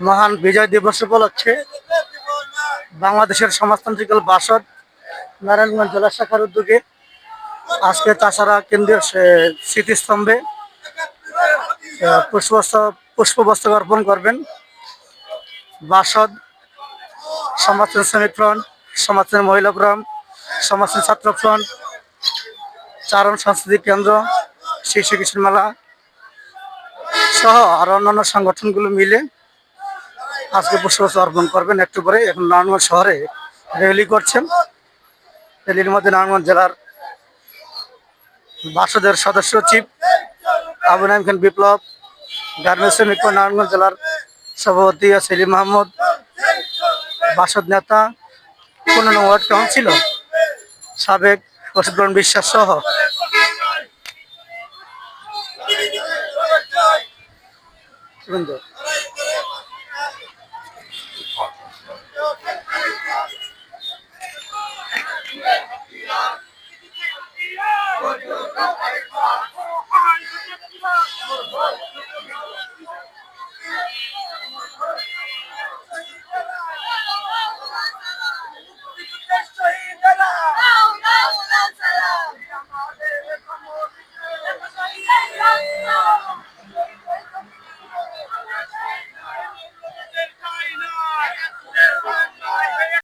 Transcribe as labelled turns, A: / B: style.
A: মহান বিজয় দিবস উপলক্ষে বাংলাদেশের সমাজতান্ত্রিক বাসদ নারায়ণগঞ্জ জেলা শাখার উদ্যোগে আজকে তাছাড়া কেন্দ্রীয় স্মৃতিস্তম্ভে পুষ্পস্তব পুষ্পবস্ত্র অর্পণ করবেন। বাসদ সমাজসেন শ্রমিক ফ্রন্ট সমাজসেন মহিলা ফ্রন্ট সমাজসেন ছাত্র ফ্রন্ট, চারণ সাংস্কৃতিক কেন্দ্র, শিশু কিশোর মেলা সহ আর অন্যান্য সংগঠনগুলো মিলে আজকে পুষ্পবস্ত্র অর্পণ করবেন। একটু পরে এখন নারায়ণগঞ্জ শহরে র্যালি করছেন। র্যালির মধ্যে নারায়ণগঞ্জ জেলার বাসদের সদস্য, চিফ আবু নাইম খান বিপ্লব, গার্মেন্টস শ্রমিক নারায়ণগঞ্জ জেলার সভাপতি সেলিম মাহমুদ বাসদ নেতা পনেরো ওয়ার্ড কাউন্সিলর সাবেক প্রসিদ্ধ বিশ্বাস সহ বৃন্দ।